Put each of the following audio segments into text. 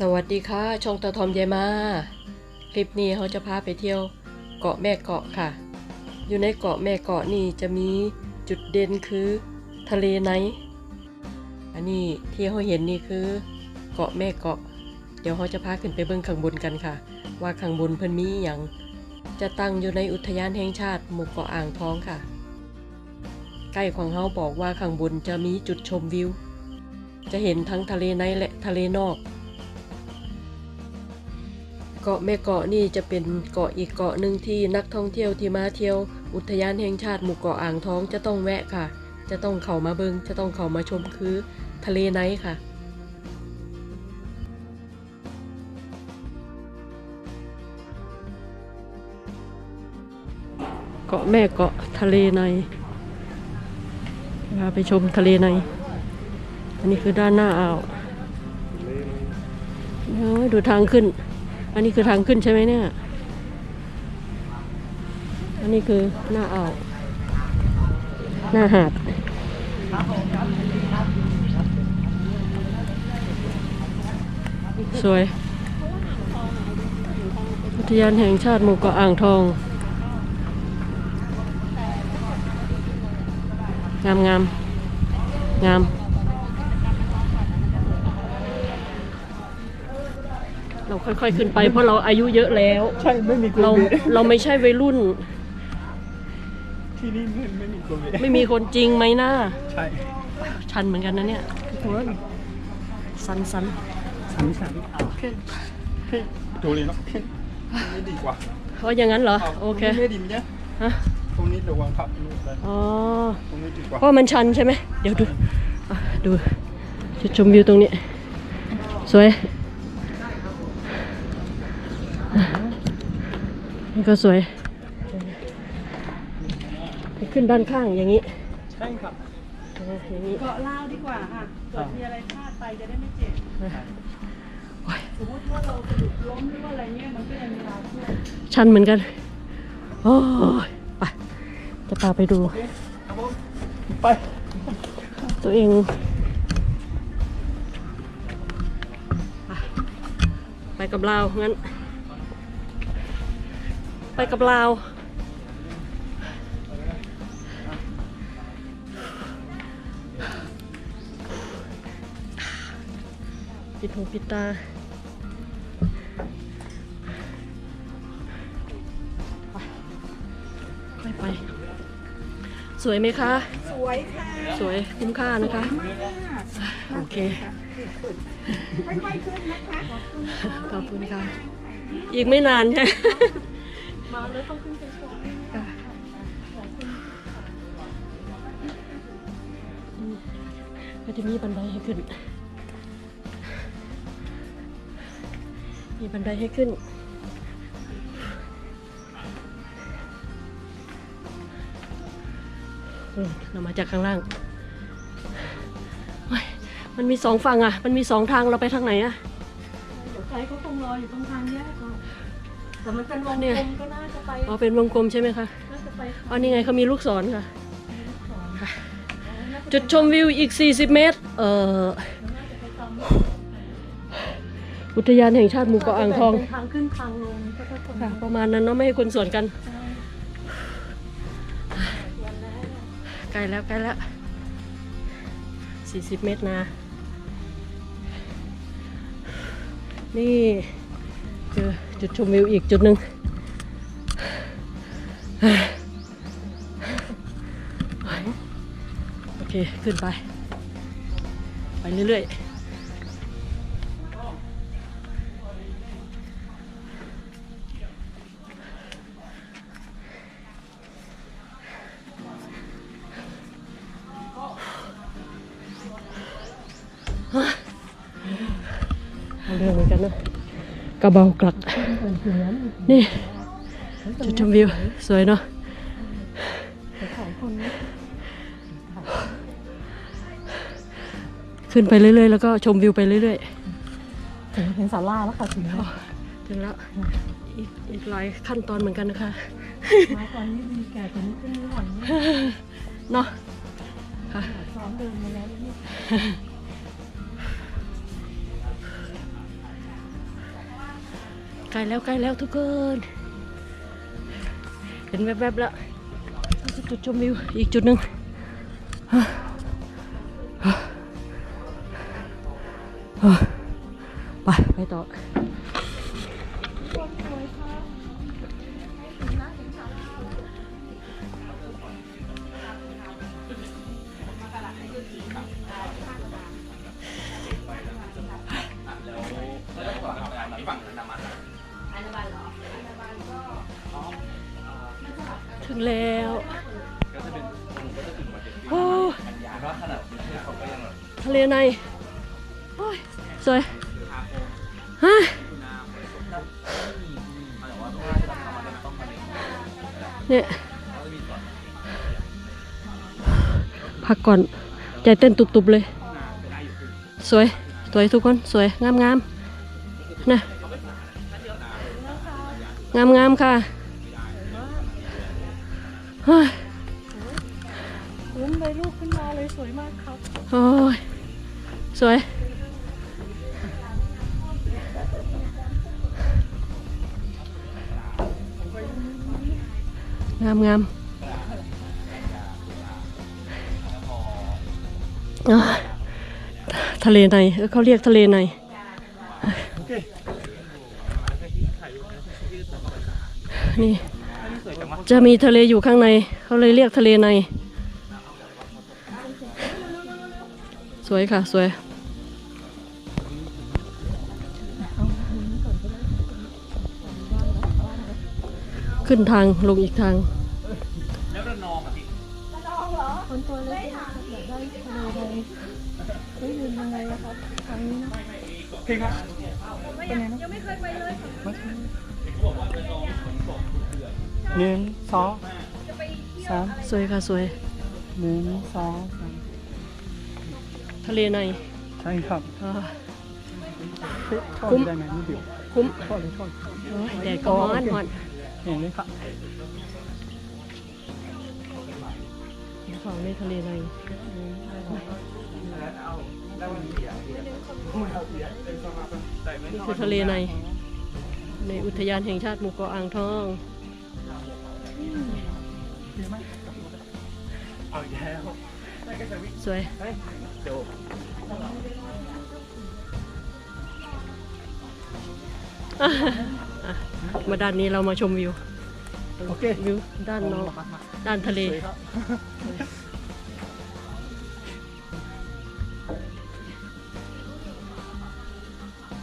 สวัสดีค่ะชงตาทอมยายมา คลิปนี้เขาจะพาไปเที่ยว เกาะแม่เกาะค่ะ อยู่ในเกาะแม่เกาะนี่จะมีจุดเด่นคือทะเลไนอันนี้ที่เขาเห็นนี่คือ เกาะแม่เกาะ เดี๋ยวเขาจะพาขึ้นไปเบื้องข้างบนกันค่ะ ว่าข้างบนเพิ่นมีอย่างจะตั้งอยู่ในอุทยานแห่งชาติหมู่เกาะอ่างทองค่ะ ใกล้ของเขาบอกว่าข้างบนจะมีจุดชมวิว จะเห็นทั้งทะเลในและทะเลนอก เกาะแม่เกาะนี่จะเป็นเกาะอีกเกาะหนึ่งที่นักท่องเที่ยวที่มาเที่ยว อุทยานแห่งชาติหมู่เกาะอ่างทองจะต้องแวะค่ะ จะต้องเข้ามาเบิงจะต้องเข้ามาชมคือทะเลไนท์ค่ะเกาะแม่เกาะทะเลในพาไปชมทะเลใน อันนี้คือด้านหน้าอ่าวเอ้ยดูทางขึ้น อันนี้คือทางขึ้นใช่ไหมเนี่ย อันนี้คือหน้าอ่าวหน้าหาดสวย อุทยานแห่งชาติหมู่เกาะอ่างทอง งามงามงาม เรา ค่อยๆ ขึ้นไป เพราะเราอายุเยอะแล้ว ใช่ไม่มีโคเราวิดเราไม่ใช่วัยรุ่น ที่นี่ไม่ไม่มีโควิดไม่มีคนจริงไหมนะใช่ชันเหมือนกันนะเนี่ย ทุกคนสันสันสันสันพี่พี่ดูเลยเนาะพี่ตรงนี้ดีกว่าเพราะอย่างนั้นเหรอ โอเคตรงนี้ไม่ดีเนี่ยฮะตรงนี้ระวังพับลูกเลยอ๋อตรงนี้ดีกว่าเพราะมันชันใช่ไหมเดี๋ยวดูอะดูจุดชมวิวตรงนี้ สวยอะ นี่ก็สวย ไปขึ้นด้านข้างอย่างนี้ ใช่ครับเอออย่างนี้เกาะลาวดีกว่าค่ะเกิดมีอะไรพลาดไปจะได้ไม่เจ็บโอ้ยสมมติว่าเราสะดุดล้มหรือว่าอะไรเงี้ยมันก็ยังมีราวช่วยชันเหมือนกัน โอ้ยไปจะพาไปดูครับผมไป ตัวเองไปไปกับเรางั้น ไปกับเราปิดหูปิดตาไปไป สวยไหมคะ สวยค่ะ สวยคุ้มค่านะคะมากโอเคค่อยๆขึ้นนะคะ ขอบคุณค่ะ อีกไม่นานใช่ มาเลยต้องขึ้นไปชมก็จะมีบันไดให้ขึ้น มีบันไดให้ขึ้นเรามาจากข้างล่าง มันมีสองฝั่งอะ มันมีสองทางเราไปทางไหนอะเดี๋ยวไกด์เขาคงรออยู่ตรงทางแยกก่อน แต่มันเป็นวงเนี่กยลมก็น่าจะไปอ๋อเป็นวงกลมใช่ไหมคะน่าจะไปอ๋อนี่ไงเขามีลูกศรค่ะค่ะจุดชมวิวอีก 40 เมตร เอ่ออุทยานแห่งชาติหมู่เกาะอ่างทองทางขึ้นทางลงก็จะคนค่ะประมาณนั้นเนาะไม่ให้คนสวนกันใกล้แล้วใกล้แล้ว 40 เมตรนะ นี่เจอจุดชมวิวอีกจุดหนึ่งโอเค ขึ้นไป ไปเรื่อยๆเอาเรื่องเหมือนกันนะ กระเบากลัก นี่จุดชมวิว สวยเนาะขึ้นไปเรื่อยๆ แล้วก็ชมวิวไปเรื่อยถึงถึงศาลาแล้วค่ะถึงแล้วๆถึงแล้วอีกอีกหลายขั้นตอนเหมือนกันนะคะมาตอนนี้ดีแก่ถึงขึ้นไม่ไหวเนี่ยเนาะค่ะซ้อมเดินมาแล้ว ใกล้แล้วใกล้แล้วทุกคน เห็นแวบๆแล้วจุดชมวิวอีกจุดหนึ่งไปไปต่อ ถึงแล้วโอ้ทะเลในโอ้ยสวยฮะเนี่ยพักก่อนใจเต้นตุบๆเลย สวย สวยทุกคน สวย งามๆนะ งามๆค่ะ ลุ้มเลยลูกขึ้นมาเลยสวยมากครับโอ้ยสวย งามงามทะเลในเขาเรียกทะเลในนี่ จะมีทะเลอยู่ข้างใน เขาเลยเรียกทะเลใน สวยค่ะ สวย ขึ้นทางลงอีกทางคนตัวเล็กอยากได้ทะเลใดเฮ้ยยืนยังไงอะครับทางนี้นะเพลงครับ หนึ่งสองสามสวยค่ะสวย หนึ่งสองสามทะเลในใช่ครับอ่า ทอดคุ้ม ได้ไหมนิดเดียวคุ้มทอดเลยทอดโอ้ยแดดก็ร้อนร้อนเห็นเลยครับของในทะเลในนี่คือทะเลใน ในอุทยานแห่งชาติหมู่เกาะอ่างทอง เอาอีกแล้วสวยเดี๋ยวอะมาด้านนี้เรามาชมวิว โอเค วิวด้านนอกด้านทะเลเลยครับ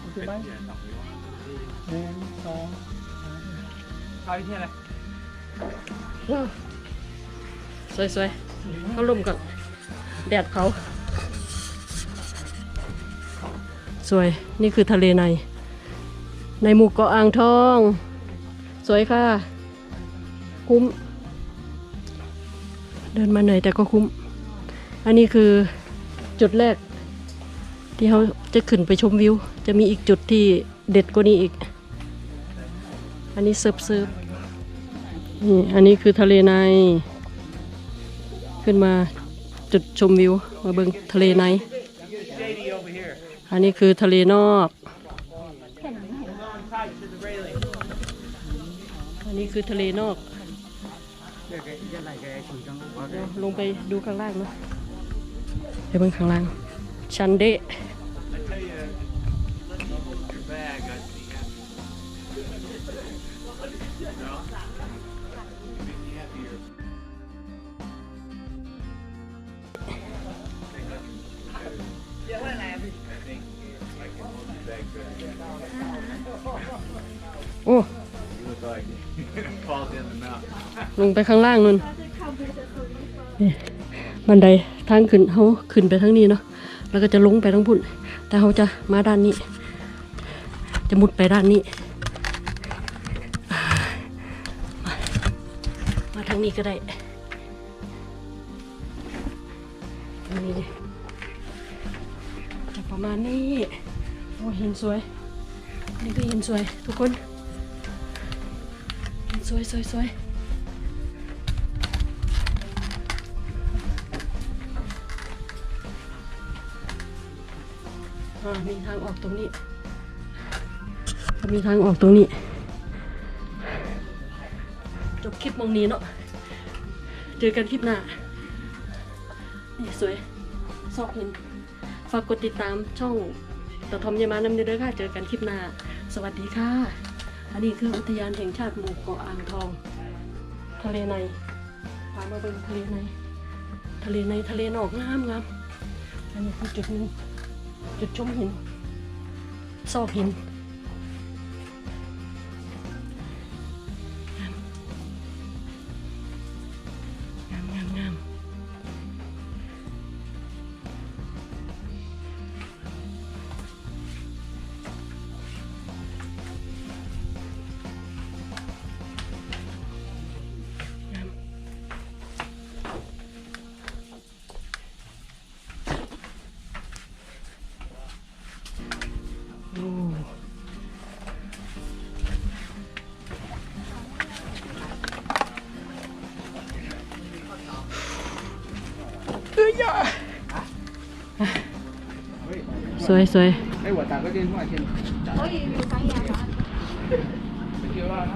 โอเคไหมหนึ่งสองเอาที่อะไร สวยๆเข้าร่มก่อนแดดเผาสวยนี่คือทะเลใน ในหมู่เกาะอ่างทอง สวยค่ะ คุ้ม เดินมาเหนื่อยแต่ก็คุ้ม อันนี้คือจุดแรก ที่เขาจะขึ้นไปชมวิว จะมีอีกจุดที่เด็ดกว่านี้อีก อันนี้เซิร์ฟเซิร์ฟนี่อันนี้คือทะเลใน ขึ้นมาจุดชมวิว มาเบิงทะเลใน อันนี้คือทะเลนอก อันนี้คือทะเลนอกเดี๋ยวลงไปดูข้างล่างเนาะไปเบิ่งข้างล่างชันเดะ โอ้ลงไปข้างล่างนู่นบันไดทางขึ้นเขาขึ้นไปทางนี้เนาะแล้วก็จะลงไปทางพุ่น แต่เขาจะมาด้านนี้ จะมุดไปด้านนี้ มามาทางนี้ก็ได้นี้จะประมาณนี้ โอ้หินสวย นี่ก็หินสวยทุกคน สวยสวยสวยมีทางออกตรงนี้ มีทางออกตรงนี้ จบคลิปมองนี้เนาะ เจอกันคลิปหน้า นี่สวย ซอกหิน ฝากกดติดตามช่องตะทอมยายมานำเด้อค่ะ เจอกันคลิปหน้า สวัสดีค่ะ อันนี้คืออุทยานแห่งชาติหมู่เกาะอ่างทอง ทะเลในพามาเบิ่งทะเลใน ทะเลในทะเลนอกงามงามอันนี้คือจุดหนึงจุดชมหินซอกหิน วยสวย 哎，我打个电话先。可以翻译啊。没接到呢。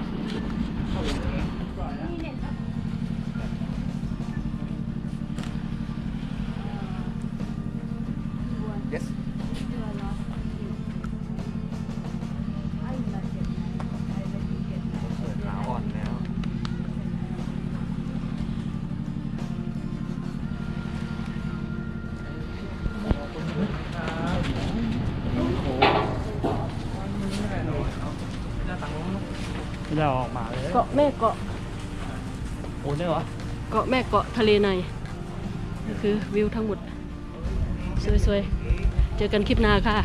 ไม่ได้เอาออกมาเลยเกาะแม่เกาะโอ้ได้เหรอเกาะแม่เกาะทะเลในนี่คือวิวทั้งหมด สวยๆ เจอกันคลิปหน้าค่ะ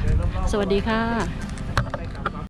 สวัสดีค่ะ